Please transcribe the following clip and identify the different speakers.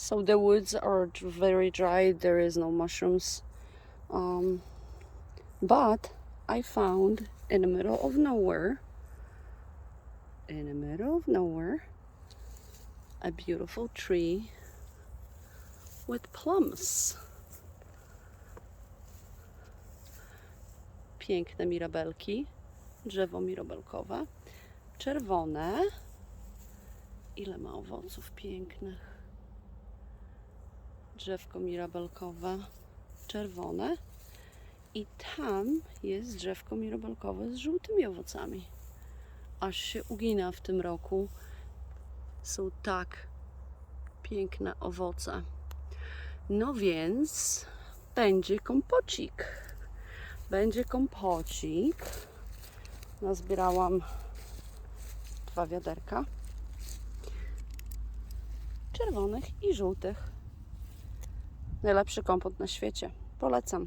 Speaker 1: So the woods are very dry. There is no mushrooms. Um, but I found in the middle of nowhere, in the middle of nowhere, a beautiful tree with plums. Piękne mirabelki, drzewo mirabelkowe, czerwone. Ile ma owoców pięknych. Drzewko mirabelkowe, czerwone. I tam jest drzewko mirabelkowe z żółtymi owocami. Aż się ugina w tym roku. Są tak piękne owoce. No więc będzie kompocik. Będzie kompocik. Nazbierałam dwa wiaderka. Czerwonych i żółtych. Najlepszy kompot na świecie. Polecam.